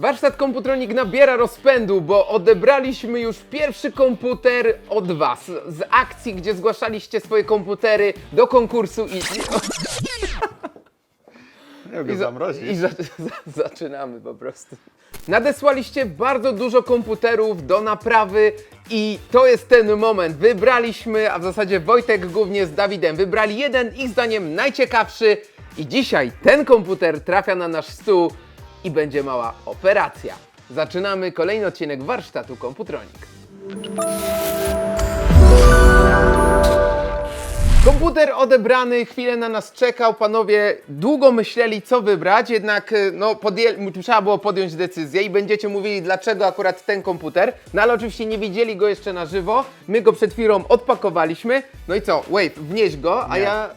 Warsztat Komputronik nabiera rozpędu, bo odebraliśmy już pierwszy komputer od Was z akcji, gdzie zgłaszaliście swoje komputery do konkursu i, Nie i, za, zamrozić. i za, za, zaczynamy po prostu. Nadesłaliście bardzo dużo komputerów do naprawy i to jest ten moment. Wybraliśmy, a w zasadzie Wojtek głównie z Dawidem, wybrali jeden ich zdaniem najciekawszy i dzisiaj ten komputer trafia na nasz stół i będzie mała operacja. Zaczynamy kolejny odcinek warsztatu Komputronik. Komputer odebrany, chwilę na nas czekał, panowie długo myśleli co wybrać, jednak y, no, trzeba było podjąć decyzję i będziecie mówili dlaczego akurat ten komputer, no ale oczywiście nie widzieli go jeszcze na żywo, my go przed chwilą odpakowaliśmy, no i co, Wave, wnieś go, a Nie. ja...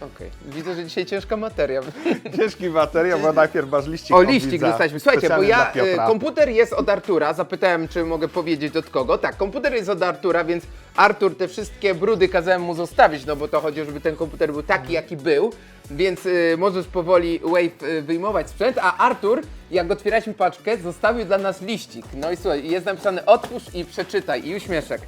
Okej, widzę, że dzisiaj ciężka materia. Ciężki materiał, bo najpierw masz liścik O, od liścik widza, dostaliśmy. Słuchajcie, bo ja, dla y, Piotra. komputer jest od Artura, zapytałem, czy mogę powiedzieć od kogo. Tak, komputer jest od Artura, więc Artur te wszystkie brudy kazałem mu zostawić, no bo to chodzi, żeby ten komputer był taki, jaki był. Więc y, możesz powoli Wave y, wyjmować sprzęt, a Artur, jak otwieraliśmy paczkę, zostawił dla nas liścik. No i słuchaj, jest napisane otwórz i przeczytaj i uśmieszek.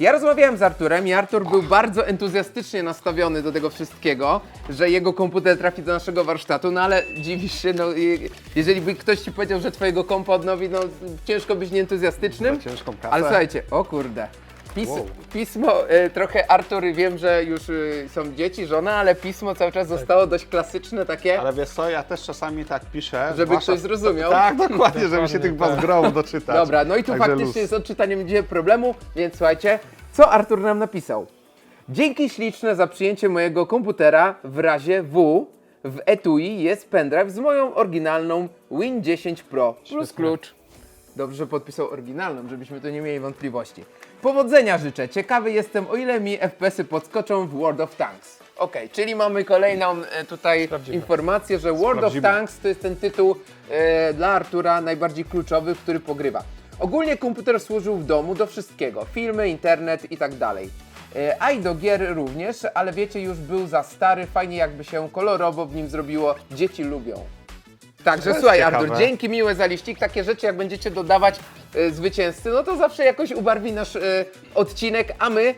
Ja rozmawiałem z Arturem i Artur był bardzo entuzjastycznie nastawiony do tego wszystkiego, że jego komputer trafi do naszego warsztatu, no ale dziwisz się, no i- jeżeli by ktoś ci powiedział, że twojego kompa odnowi, no ciężko być nieentuzjastycznym. Za ciężką kasę. Ale słuchajcie, o kurde. Pis, Wow. Pismo, e, trochę Artur, wiem, że już e, są dzieci, żona, ale pismo cały czas zostało dość klasyczne takie. Ale wiesz co, ja też czasami tak piszę. Żeby zwłaszcza- ktoś zrozumiał. Tak, dokładnie, żeby się Dokładnie, tych tak. bazgromów doczytać. Dobra, no i tu Także faktycznie luz. z odczytaniem będzie problemu, więc słuchajcie, co Artur nam napisał. Dzięki śliczne za przyjęcie mojego komputera w razie W. W etui jest pendrive z moją oryginalną Win 10 Pro plus klucz. Dobrze, że podpisał oryginalną, żebyśmy tu nie mieli wątpliwości. Powodzenia życzę. Ciekawy jestem, o ile mi FPS-y podskoczą w World of Tanks. Okej, czyli mamy kolejną e, tutaj Sprawdzimy. informację, że World Sprawdzimy. of Tanks to jest ten tytuł e, dla Artura najbardziej kluczowy, który pogrywa. Ogólnie komputer służył w domu do wszystkiego. Filmy, internet i tak dalej. E, A i do gier również, ale wiecie, już był za stary, fajnie jakby się kolorowo w nim zrobiło. Dzieci lubią. Także jest słuchaj ciekawe. Artur, dzięki miłe za liścik. Takie rzeczy jak będziecie dodawać e, zwycięzcy, no to zawsze jakoś ubarwi nasz e, odcinek, a my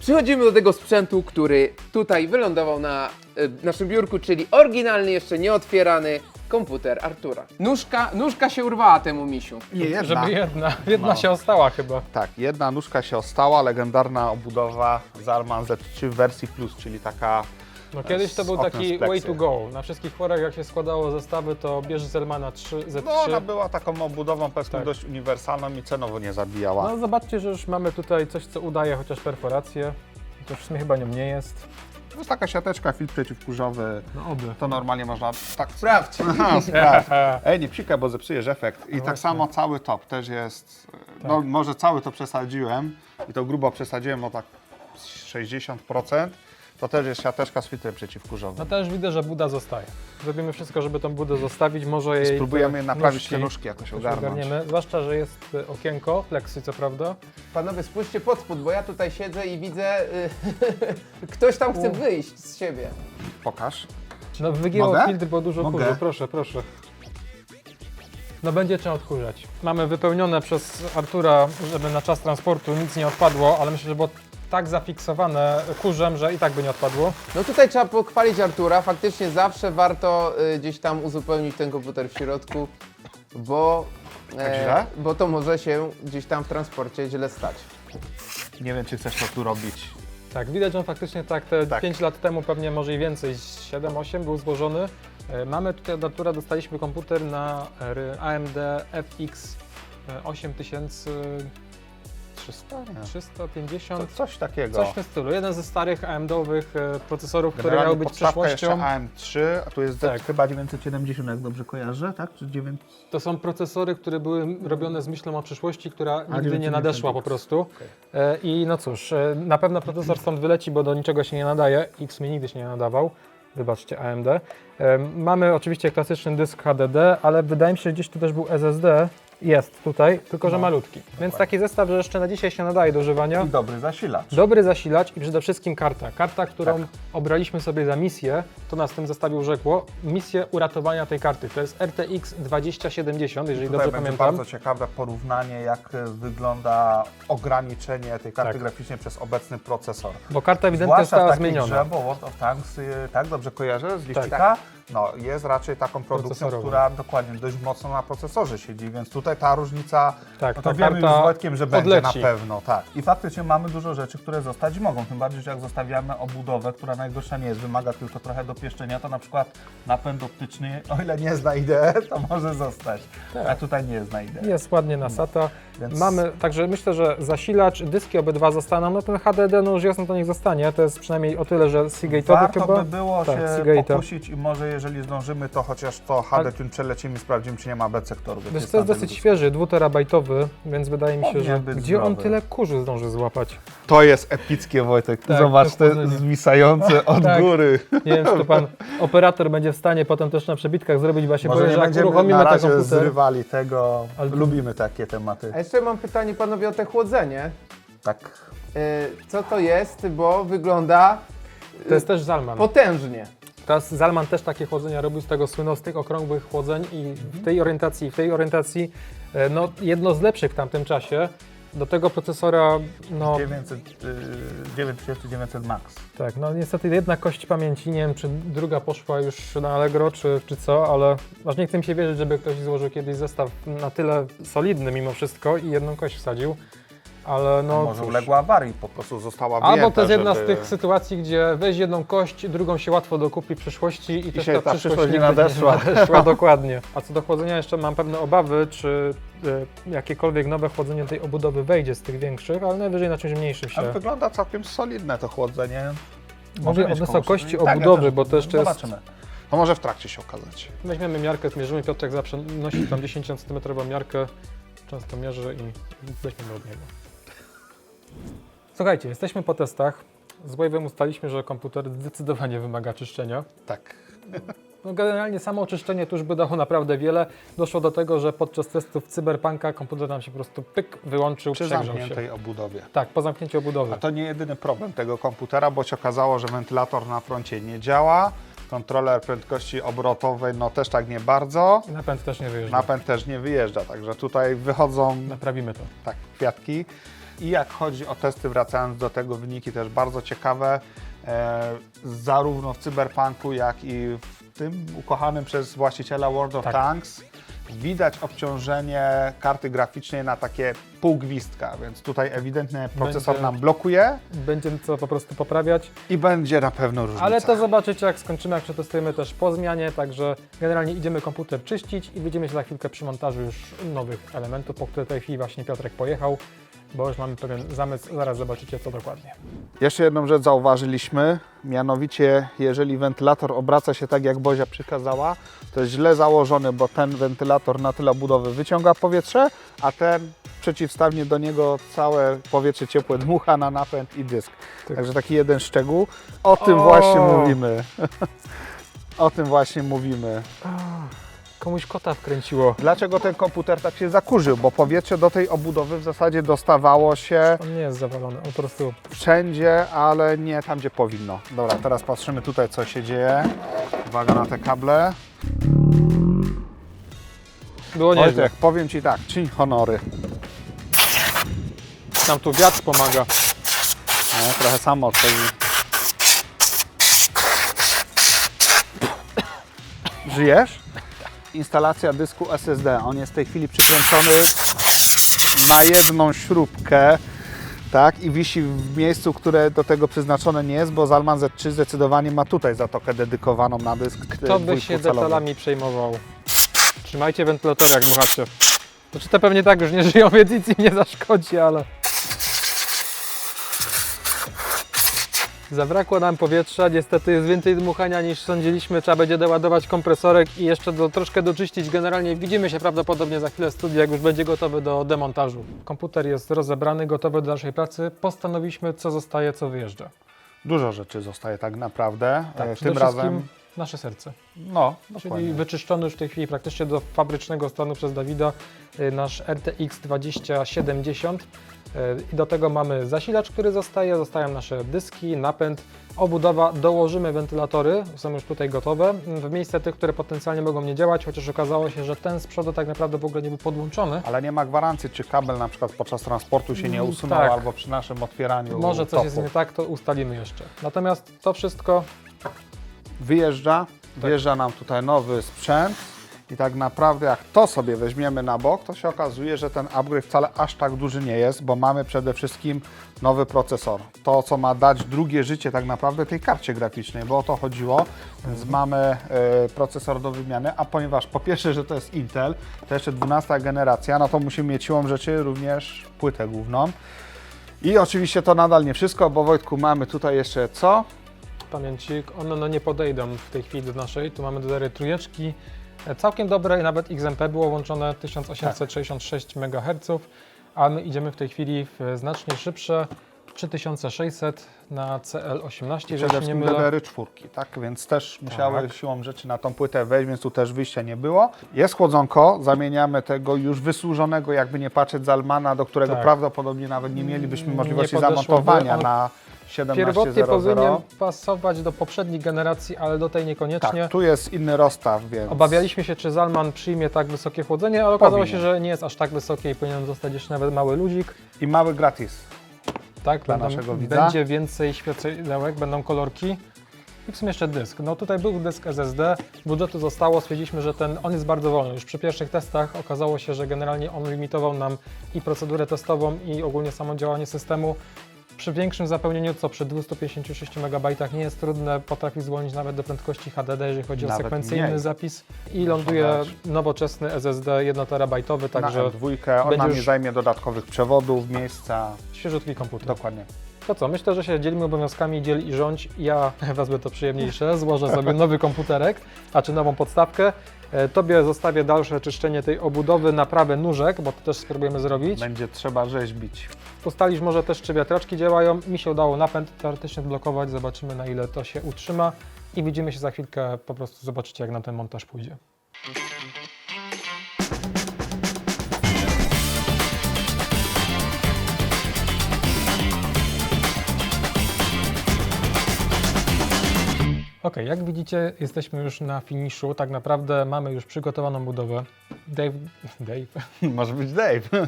przechodzimy do tego sprzętu, który tutaj wylądował na e, naszym biurku, czyli oryginalny, jeszcze nieotwierany komputer Artura. Nóżka, nóżka się urwała temu misiu. Nie jedna. Żeby jedna, jedna No. się ostała chyba. Tak, jedna nóżka się ostała, legendarna obudowa Zalman Z3 w wersji plus, czyli taka No kiedyś to był oknem taki z pleksy. way to go. Na wszystkich forach jak się składało zestawy, to bierz Zelmana 3, Z3. No ona była taką obudową powiedzmy Tak. dość uniwersalną i cenowo nie zabijała. No zobaczcie, że już mamy tutaj coś, co udaje chociaż perforację. To w sumie chyba nią nie jest. To jest taka siateczka, filtr przeciwkurzowy. No oby. To normalnie można tak Sprawdź. Aha, sprawdź. Ej, nie psikaj, bo zepsujesz efekt. I tak właśnie. samo cały top też jest, no może cały to przesadziłem i to grubo przesadziłem o tak 60%. To też jest siateczka z filtrem No przeciwkurzowym. też widzę, że Buda zostaje. Zrobimy wszystko, żeby tą Budę zostawić. Może jej Spróbujemy te naprawić nóżki te nóżki jakoś jakoś ogarnąć. ogarniemy. Zwłaszcza, że jest y, okienko, pleksy co prawda. Panowie, spójrzcie pod spód, bo ja tutaj siedzę i widzę, y, ktoś tam chce wyjść z siebie. Pokaż. No wygięło Mogę? filtr, bo dużo Mogę. kurzu. Proszę, proszę. No będzie trzeba odkurzać. Mamy wypełnione przez Artura, żeby na czas transportu nic nie odpadło, ale myślę, że było tak zafiksowane kurzem, że i tak by nie odpadło. No tutaj trzeba pochwalić Artura, faktycznie zawsze warto y, gdzieś tam uzupełnić ten komputer w środku, bo, e, źle? bo to może się gdzieś tam w transporcie źle stać. Nie wiem, czy chcesz to tu robić. Tak, widać, że on faktycznie tak te Tak. 5 lat temu, pewnie może i więcej, 7-8 był złożony. E, Mamy tutaj od Artura, dostaliśmy komputer na AMD FX e, 8350, Nie. 350. To coś takiego. Coś w tym stylu. Jeden ze starych AMD-owych e, procesorów, które Generalnie miały być podstawka przyszłością. jeszcze AM3, a tu jest Tak. chyba 970, jak dobrze kojarzę, tak? Czy 9... To są procesory, które były robione z myślą o przyszłości, która nigdy nie 990 nadeszła po prostu. E, I no cóż, e, na pewno procesor stąd wyleci, bo do niczego się nie nadaje. X mi nigdy się nie nadawał. Wybaczcie, AMD. E, Mamy oczywiście klasyczny dysk HDD, ale wydaje mi się, że gdzieś tu też był SSD. Jest tutaj, tylko że No, malutki. Więc taki zestaw, że jeszcze na dzisiaj się nadaje do używania. I dobry zasilacz. Dobry zasilacz i przede wszystkim karta. Karta, którą Tak. obraliśmy sobie za misję, to nas w tym zestawie urzekło, misję uratowania tej karty. To jest RTX 2070, jeżeli Tutaj dobrze będzie pamiętam. bardzo ciekawe porównanie, jak e, wygląda ograniczenie tej karty Tak. graficznej przez obecny procesor. Bo karta ewidentnie Zwłaszcza w została takiej zmieniona. grze, bo World of Tanks, y, tak dobrze kojarzę z liścika, no jest raczej taką produkcją, która dokładnie dość mocno na procesorze siedzi, więc tutaj ta różnica, Tak, no ta to wiemy już z Wojtkiem, że będzie odleci. na pewno, tak. I faktycznie mamy dużo rzeczy, które zostać mogą, tym bardziej, że jak zostawiamy obudowę, która najgorsza nie jest, wymaga tylko trochę dopieszczenia, to na przykład napęd optyczny, o ile nie zna IDE, to może zostać, a tutaj nie zna IDE. Jest ładnie na SATA. Więc- Mamy, także myślę, że zasilacz, dyski obydwa zostaną. No ten HDD, no już jasno to niech zostanie. To jest przynajmniej o tyle, że Seagate'owy Warto chyba. by było Tak, się Seagate'a. pokusić i może jeżeli zdążymy, to chociaż to HD Tune przelecimy, sprawdzimy, czy nie ma B sektorów. jak Wiesz, jest to jest dosyć świeży, dwuterabajtowy, więc wydaje mi się, Powinien że być gdzie on zdrowy. tyle kurzu zdąży złapać? To jest epickie, Wojtek. Tak, Zobacz te zwisające od Tak. góry. Nie wiem, czy to pan operator będzie w stanie potem też na przebitkach zrobić, bo ja się Może boję, nie że jak będziemy uruchomimy na ten razie komputer... zrywali tego. Ale- Lubimy takie tematy. A jeszcze mam pytanie panowie o te chłodzenie. Tak. Yy, co to jest, bo wygląda To jest też Zalman. potężnie. Teraz Zalman też takie chłodzenia robił, z tego słynął, z tych okrągłych chłodzeń i w tej orientacji, i w tej orientacji, e, no jedno z lepszych w tamtym czasie. Do tego procesora, no 900, y, 9900 Max. tak, no niestety jedna kość pamięci, nie wiem czy druga poszła już na Allegro, czy, czy co, ale aż nie chce mi się wierzyć, żeby ktoś złożył kiedyś zestaw na tyle solidny mimo wszystko i jedną kość wsadził, ale no Może cóż. uległa awarii, po prostu została Albo wyjęta, to jest jedna żeby... z tych sytuacji, gdzie weź jedną kość, drugą się łatwo dokupi w przyszłości i, też się ta, ta przyszłość, przyszłość nie nigdy nadeszła. Nie nadeszła dokładnie. A co do chłodzenia jeszcze mam pewne obawy, czy y, jakiekolwiek nowe chłodzenie tej obudowy wejdzie z tych większych, ale najwyżej na czymś mniejszym się. Ale wygląda całkiem solidne to chłodzenie. Mówię Może o mieć wysokości komuś- Tak, obudowy, też- bo to jeszcze jest... Zobaczymy. To może w trakcie się okazać. Weźmiemy miarkę, zmierzymy, Piotrek zawsze nosi tam 10 cm miarkę, często mierzy i weźmiemy od niego. Słuchajcie, jesteśmy po testach. Z Wave'em ustaliliśmy, że komputer zdecydowanie wymaga czyszczenia. Tak. No generalnie samo oczyszczenie tu już by dało naprawdę wiele. Doszło do tego, że podczas testów Cyberpunka komputer nam się po prostu pyk wyłączył, Przy przegrzał się. zamkniętej obudowie. Tak, po zamknięciu obudowy. A to nie jedyny problem tego komputera, bo się okazało, że wentylator na froncie nie działa, kontroler prędkości obrotowej no też tak nie bardzo, I napęd też nie wyjeżdża. napęd też nie wyjeżdża, także tutaj wychodzą Naprawimy to. tak kwiatki. I jak chodzi o testy, wracając do tego, wyniki też bardzo ciekawe, e, zarówno w Cyberpunku, jak i w tym ukochanym przez właściciela World of Tak. Tanks widać obciążenie karty graficznej na takie pół gwizdka, więc tutaj ewidentnie procesor Będzie- nam blokuje Będzie co po prostu poprawiać. i będzie na pewno różnica. Ale to zobaczycie, jak skończymy, jak przetestujemy też po zmianie. Także generalnie idziemy komputer czyścić i widzimy się za chwilkę przy montażu już nowych elementów, po które w tej chwili właśnie Piotrek pojechał, bo już mamy pewien zamysł. Zaraz zobaczycie, co dokładnie. Jeszcze jedną rzecz zauważyliśmy, mianowicie jeżeli wentylator obraca się tak jak Bozia przykazała, to jest źle założony, bo ten wentylator na tyle budowy wyciąga powietrze, a ten przeciwstawnie do niego całe powietrze ciepłe dmucha na napęd i dysk. Tak. Także taki jeden szczegół. O tym O! właśnie mówimy. o tym właśnie mówimy. Komuś kota wkręciło. Dlaczego ten komputer tak się zakurzył? Bo powietrze do tej obudowy w zasadzie dostawało się On nie jest zawalony, on po prostu wszędzie, ale nie tam, gdzie powinno. Dobra, teraz patrzymy tutaj, co się dzieje. Uwaga na te kable. było nieźle. Wojtek, powiem Ci tak, czyń honory. Nam tu wiatr pomaga. No, trochę samo odchodzi. Żyjesz? Instalacja dysku SSD. On jest w tej chwili przykręcony na jedną śrubkę. Tak, i wisi w miejscu, które do tego przeznaczone nie jest, bo Zalman Z3 zdecydowanie ma tutaj zatokę dedykowaną na dysk. Kto by się dwójkucalowy. detalami przejmował? Trzymajcie wentylator jak dmuchacie. Znaczy te pewnie tak już nie żyją, więc nic im nie zaszkodzi, ale... Zabrakło nam powietrza, niestety jest więcej dmuchania niż sądziliśmy, trzeba będzie doładować kompresorek i jeszcze do, troszkę doczyścić. Generalnie widzimy się prawdopodobnie za chwilę w studiu, jak już będzie gotowy do demontażu. Komputer jest rozebrany, gotowy do dalszej pracy. Postanowiliśmy, co zostaje, co wyjeżdża. Dużo rzeczy zostaje tak naprawdę. Tak, E, przede Tym razem. nasze serce. No, Czyli dokładnie. wyczyszczony już w tej chwili praktycznie do fabrycznego stanu przez Dawida. y, nasz RTX 2070 y, i do tego mamy zasilacz, który zostaje, zostają nasze dyski, napęd, obudowa, dołożymy wentylatory, są już tutaj gotowe, w miejsce tych, które potencjalnie mogą nie działać, chociaż okazało się, że ten z przodu tak naprawdę w ogóle nie był podłączony. Ale nie ma gwarancji, czy kabel na przykład podczas transportu się nie Mm, usunął, tak. albo przy naszym otwieraniu Może coś topu. jest nie tak, to ustalimy jeszcze. Natomiast to wszystko Wyjeżdża, Tak. wjeżdża nam tutaj nowy sprzęt i tak naprawdę jak to sobie weźmiemy na bok, to się okazuje, że ten upgrade wcale aż tak duży nie jest, bo mamy przede wszystkim nowy procesor. To, co ma dać drugie życie tak naprawdę tej karcie graficznej, bo o to chodziło, więc mamy e, procesor do wymiany, a ponieważ po pierwsze, że to jest Intel, to jeszcze 12 generacja, no to musimy mieć siłą rzeczy również płytę główną. I oczywiście to nadal nie wszystko, bo Wojtku mamy tutaj jeszcze co? pamięcik, one no nie podejdą w tej chwili do naszej. Tu mamy dodaję trójeczki, całkiem dobre i nawet XMP było łączone 1866 MHz, a my idziemy w tej chwili w znacznie szybsze 3600 na CL18, Przede jeżeli nie mylę. DDR tak? Więc też musiały Tak. siłą rzeczy na tą płytę wejść, więc tu też wyjścia nie było. Jest chłodzonko, zamieniamy tego już wysłużonego, jakby nie patrzeć, Zalmana, do którego Tak. prawdopodobnie nawet nie mielibyśmy Nie możliwości podeszłoby, zamontowania on na Pierwotnie 1700. powinien pasować do poprzednich generacji, ale do tej niekoniecznie. Tak, tu jest inny rozstaw, więc... Obawialiśmy się, czy Zalman przyjmie tak wysokie chłodzenie, ale okazało Powinien. się, że nie jest aż tak wysokie i powinien zostać jeszcze nawet mały luzik. I mały gratis. Tak, Dla będą, naszego widza. będzie więcej światełek, będą kolorki i w sumie jeszcze dysk. No tutaj był dysk SSD, budżetu zostało, stwierdziliśmy, że ten, on jest bardzo wolny. Już przy pierwszych testach okazało się, że generalnie on limitował nam i procedurę testową i ogólnie samo działanie systemu. Przy większym zapełnieniu, co przy 256 MB nie jest trudne, potrafi zwolnić nawet do prędkości HDD, jeżeli chodzi Nawet o sekwencyjny mniej. zapis. I ląduje nowoczesny SSD 1 terabajtowy, Także na dwójkę, on nam nie zajmie dodatkowych przewodów, miejsca. świeżutki komputer. Dokładnie. To co, myślę, że się dzielimy obowiązkami, dziel i rządź. Ja wezmę to przyjemniejsze, złożę sobie nowy komputerek, a czy nową podstawkę. E, Tobie zostawię dalsze czyszczenie tej obudowy, naprawę nóżek, bo to też spróbujemy zrobić. Będzie trzeba rzeźbić. Ustalisz może też, czy wiatraczki działają. Mi się udało napęd teoretycznie blokować, zobaczymy na ile to się utrzyma i widzimy się za chwilkę, po prostu zobaczycie jak nam ten montaż pójdzie. Ok, jak widzicie, jesteśmy już na finiszu. Tak naprawdę mamy już przygotowaną budowę. Dave, Dave, Może być Dave.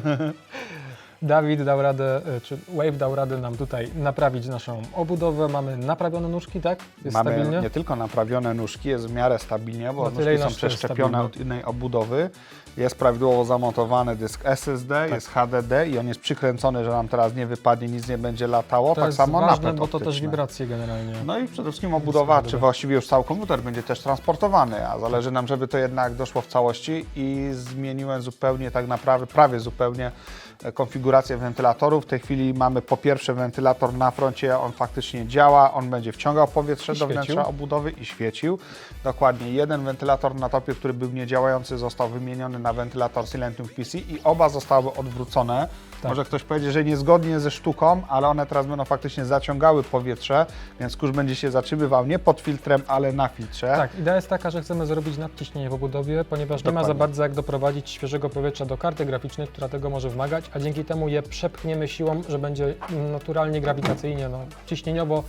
Dawid dał radę, e, czy Wave dał radę nam tutaj naprawić naszą obudowę. Mamy naprawione nóżki, tak? Jest Mamy stabilnie? nie tylko naprawione nóżki, jest w miarę stabilnie, bo tyle nóżki są przeszczepione od innej obudowy. Jest prawidłowo zamontowany dysk SSD, Tak. jest HDD i on jest przykręcony, że nam teraz nie wypadnie, nic nie będzie latało. To tak jest samo ważne, napęd bo to też wibracje generalnie. No i przede wszystkim obudowa, czy właściwie już cały komputer będzie też transportowany, a zależy nam, żeby to jednak doszło w całości i zmieniłem zupełnie tak naprawdę, prawie zupełnie konfigurację wentylatorów. W tej chwili mamy po pierwsze wentylator na froncie, on faktycznie działa, on będzie wciągał powietrze I do świecił. wnętrza obudowy i świecił. Dokładnie jeden wentylator na topie, który był niedziałający, został wymieniony na wentylator Silentium PC i oba zostały odwrócone. Tak. Może ktoś powiedzieć, że niezgodnie ze sztuką, ale one teraz będą faktycznie zaciągały powietrze, więc kurz będzie się zatrzymywał nie pod filtrem, ale na filtrze. Tak, idea jest taka, że chcemy zrobić nadciśnienie w obudowie, ponieważ nie ma za Dokładnie. bardzo jak doprowadzić świeżego powietrza do karty graficznej, która tego może wymagać, a dzięki temu je przepchniemy siłą, że będzie naturalnie, grawitacyjnie, no, ciśnieniowo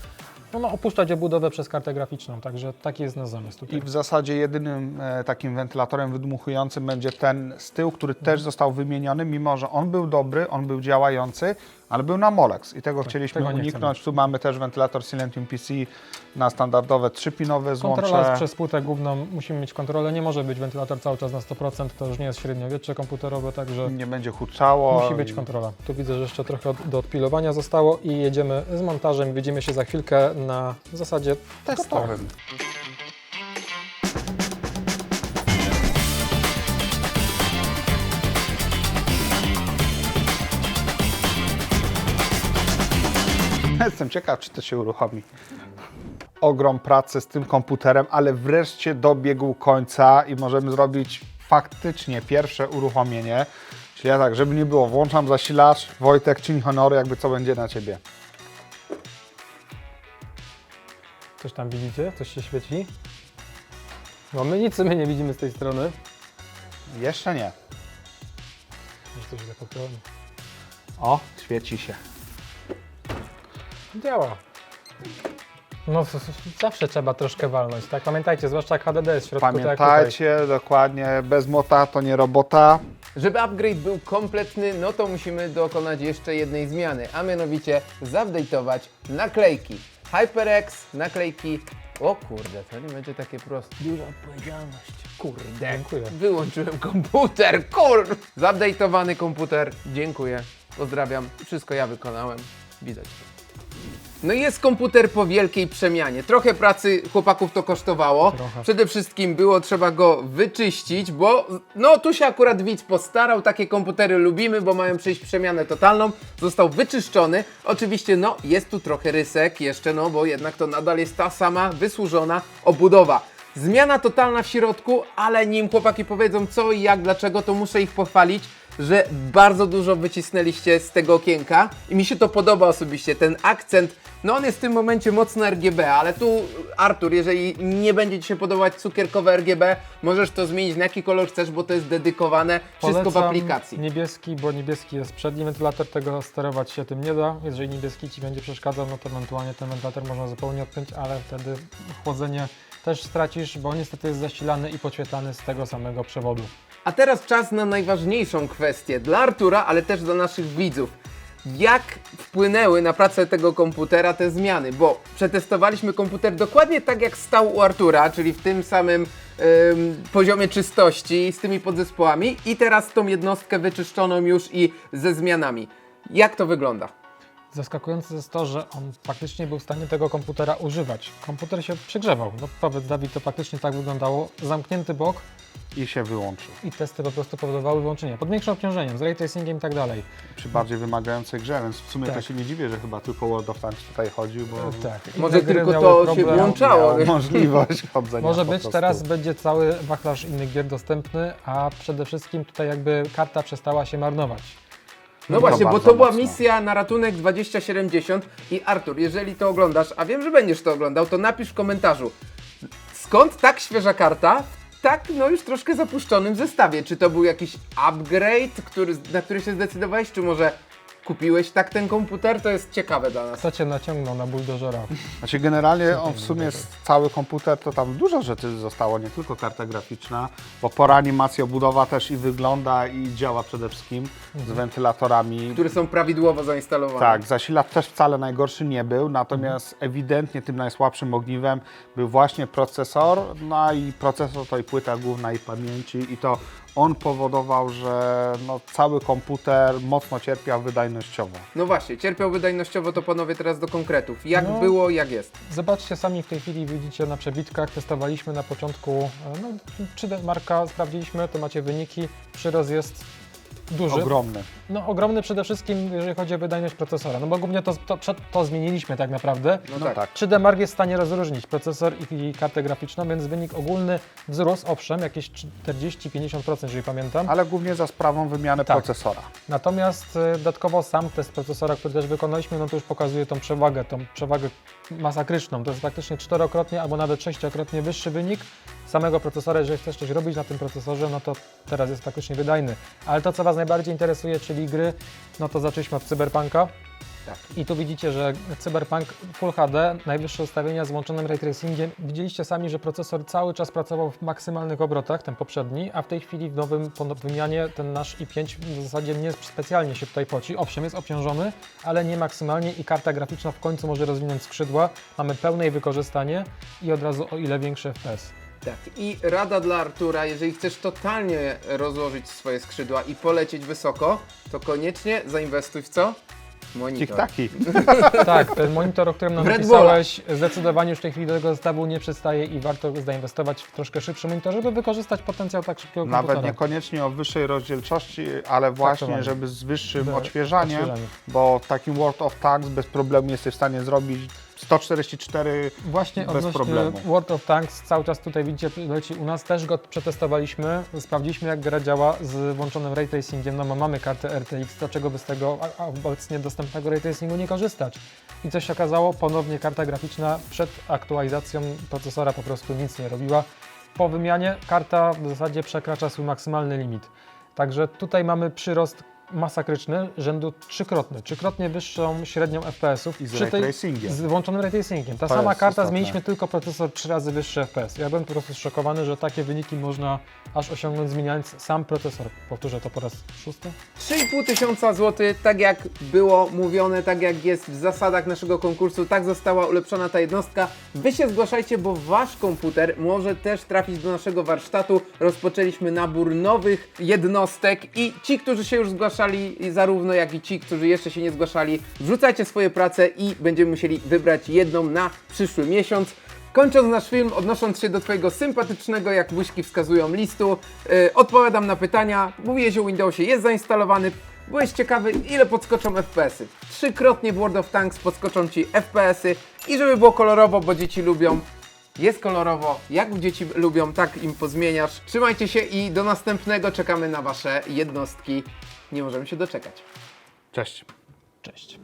no, no, opuszczać obudowę przez kartę graficzną. Także taki jest nasz zamysł tutaj. I w zasadzie jedynym e, takim wentylatorem wydmuchującym będzie ten z tyłu, który też został wymieniony, mimo że on był dobry, on był działający, ale był na Molex i tego chcieliśmy tego uniknąć. Tu mamy też wentylator Silentium PC na standardowe trzypinowe Kontrola złącze. z przez płytę główną, musimy mieć kontrolę, nie może być wentylator cały czas na 100%, to już nie jest średniowiecze komputerowe, także Nie będzie huczało. musi być kontrola. Tu widzę, że jeszcze trochę od, do odpilowania zostało i jedziemy z montażem. Widzimy się za chwilkę na zasadzie testowym. Jestem ciekaw, czy to się uruchomi. Ogrom pracy z tym komputerem, ale wreszcie dobiegł końca i możemy zrobić faktycznie pierwsze uruchomienie. Czyli ja tak, żeby nie było, włączam zasilacz, Wojtek, czyń honory, jakby co będzie na Ciebie. Coś tam widzicie? Coś się świeci? No my nic my nie widzimy z tej strony. Jeszcze nie. jest źle pokrojony. O, świeci się. Działa. No zawsze trzeba troszkę walnąć, tak? Pamiętajcie, zwłaszcza jak HDD jest w środku, tak. Pamiętajcie, dokładnie, bez mota to nie robota. Żeby upgrade był kompletny, no to musimy dokonać jeszcze jednej zmiany, a mianowicie zupdate'ować naklejki. HyperX, naklejki. O kurde, to nie będzie takie proste. Duża odpowiedzialność. Kurde. Dziękuję. Wyłączyłem komputer, kur! Zupdate'owany komputer. Dziękuję. Pozdrawiam. Wszystko ja wykonałem. Widać. No jest komputer po wielkiej przemianie. Trochę pracy chłopaków to kosztowało. Trochę. Przede wszystkim było trzeba go wyczyścić, bo no tu się akurat widz postarał. Takie komputery lubimy, bo mają przejść przemianę totalną. Został wyczyszczony. Oczywiście no jest tu trochę rysek jeszcze, no bo jednak to nadal jest ta sama wysłużona obudowa. Zmiana totalna w środku, ale nim chłopaki powiedzą co i jak, dlaczego, to muszę ich pochwalić, że bardzo dużo wycisnęliście z tego okienka i mi się to podoba osobiście, ten akcent, no on jest w tym momencie mocno RGB, ale tu Artur, jeżeli nie będzie Ci się podobać cukierkowe RGB, możesz to zmienić na jaki kolor chcesz, bo to jest dedykowane wszystko w Polecam aplikacji. niebieski, bo niebieski jest przedni wentylator, tego sterować się tym nie da. Jeżeli niebieski Ci będzie przeszkadzał, no to ewentualnie ten wentylator można zupełnie odpiąć, ale wtedy chłodzenie też stracisz, bo niestety jest zasilany i podświetlany z tego samego przewodu. A teraz czas na najważniejszą kwestię dla Artura, ale też dla naszych widzów. Jak wpłynęły na pracę tego komputera te zmiany? Bo przetestowaliśmy komputer dokładnie tak jak stał u Artura, czyli w tym samym ym, poziomie czystości, z tymi podzespołami i teraz tą jednostkę wyczyszczoną już i ze zmianami. Jak to wygląda? Zaskakujące jest to, że on faktycznie był w stanie tego komputera używać. Komputer się przegrzewał. No powiedz Dawid, to faktycznie tak wyglądało. Zamknięty bok I się wyłączył. i testy po prostu powodowały wyłączenie. Pod większym obciążeniem, z ray tracingiem i tak dalej. Przy bardziej wymagającej grze, więc w sumie to Tak. się nie dziwię, że chyba tylko World of Tanks tutaj chodził, bo Tak. Może tylko to się problem. włączało. miał możliwość chodzenia Może być, teraz będzie cały wachlarz innych gier dostępny, a przede wszystkim tutaj jakby karta przestała się marnować. No właśnie, bo bardzo to była mocno. misja na ratunek 2070 i Artur, jeżeli to oglądasz, a wiem, że będziesz to oglądał, to napisz w komentarzu, skąd tak świeża karta w tak, no już troszkę zapuszczonym zestawie? Czy to był jakiś upgrade, który, na który się zdecydowałeś, czy może kupiłeś tak ten komputer? To jest ciekawe dla nas. Kto cię naciągnął na buldożera? Znaczy generalnie on w sumie jest cały komputer, to tam dużo rzeczy zostało, nie tylko karta graficzna, bo po reanimacji obudowa też i wygląda i działa przede wszystkim z wentylatorami. Które są prawidłowo zainstalowane. Tak, zasilacz też wcale najgorszy nie był, natomiast ewidentnie tym najsłabszym ogniwem był właśnie procesor, no i procesor to i płyta główna i pamięci i to on powodował, że no, cały komputer mocno cierpiał wydajnościowo. No właśnie, cierpiał wydajnościowo, to panowie teraz do konkretów. Jak No. było, jak jest? Zobaczcie sami w tej chwili, widzicie na przebitkach, testowaliśmy na początku, e, no 3D marka, sprawdziliśmy, to macie wyniki, przyrost jest duży. Ogromny. No ogromny przede wszystkim, jeżeli chodzi o wydajność procesora, no bo głównie to, to, to zmieniliśmy tak naprawdę. No, tak. 3D Mark jest w stanie rozróżnić procesor i, i kartę graficzną, więc wynik ogólny wzrósł, owszem, jakieś 40-50%, jeżeli pamiętam. Ale głównie za sprawą wymiany Tak. procesora. Natomiast e, dodatkowo sam test procesora, który też wykonaliśmy, no to już pokazuje tą przewagę, tą przewagę masakryczną. To jest praktycznie czterokrotnie albo nawet sześciokrotnie wyższy wynik samego procesora. Jeżeli chcesz coś robić na tym procesorze, no to teraz jest faktycznie wydajny. Ale to, co Was najbardziej interesuje, czyli gry, no to zaczęliśmy od Cyberpunka. Tak. I tu widzicie, że Cyberpunk Full HD, najwyższe ustawienia z włączonym ray tracingiem. Widzieliście sami, że procesor cały czas pracował w maksymalnych obrotach, ten poprzedni, a w tej chwili w nowym po wymianie ten nasz i5 w zasadzie nie specjalnie się tutaj poci. Owszem, jest obciążony, ale nie maksymalnie i karta graficzna w końcu może rozwinąć skrzydła. Mamy pełne jej wykorzystanie i od razu o ile większy FPS. Tak, i rada dla Artura, jeżeli chcesz totalnie rozłożyć swoje skrzydła i polecieć wysoko, to koniecznie zainwestuj w co? Monitor. Tik-taki. Tak, ten monitor, o którym nam Red napisałeś, zdecydowanie już w tej chwili do tego zestawu nie przystaje i warto zainwestować w troszkę szybszy monitor, żeby wykorzystać potencjał tak szybkiego Nawet komputera. niekoniecznie o wyższej rozdzielczości, ale właśnie, Traktowanie. żeby z wyższym Be- odświeżaniem, odświeżanie. bo takim World of Tanks bez problemu jesteś w stanie zrobić 144 Właśnie bez odnośnie problemu. World of Tanks, cały czas tutaj widzicie, leci u nas, też go przetestowaliśmy, sprawdziliśmy jak gra działa z włączonym ray tracingiem, no mamy kartę RTX, dlaczego by z tego obecnie dostępnego ray tracingu nie korzystać? I coś się okazało, ponownie karta graficzna przed aktualizacją procesora po prostu nic nie robiła. Po wymianie karta w zasadzie przekracza swój maksymalny limit. Także tutaj mamy przyrost masakryczny, rzędu trzykrotny, trzykrotnie wyższą średnią FPS-ów. I z Przy ray tej- tracingiem. Z włączonym ray tracingiem. Ta To sama jest karta, istotne. zmieniliśmy tylko procesor trzy razy wyższy FPS. Ja byłem po prostu zszokowany, że takie wyniki można aż osiągnąć zmieniając sam procesor. Powtórzę to po raz szósty. 3,5 tysiąca złotych, tak jak było mówione, tak jak jest w zasadach naszego konkursu, tak została ulepszona ta jednostka. Wy się zgłaszajcie, bo wasz komputer może też trafić do naszego warsztatu. Rozpoczęliśmy nabór nowych jednostek i ci, którzy się już zgłaszali, zarówno jak i ci, którzy jeszcze się nie zgłaszali, wrzucajcie swoje prace i będziemy musieli wybrać jedną na przyszły miesiąc. Kończąc nasz film, odnosząc się do Twojego sympatycznego, jak błyszki wskazują, listu, yy, odpowiadam na pytania. Mówiłeś o Windowsie, jest zainstalowany. Byłeś ciekawy, ile podskoczą FPS-y. Trzykrotnie w World of Tanks podskoczą Ci FPS-y i żeby było kolorowo, bo dzieci lubią. Jest kolorowo, jak dzieci lubią, tak im pozmieniasz. Trzymajcie się i do następnego czekamy na Wasze jednostki. Nie możemy się doczekać. Cześć. Cześć.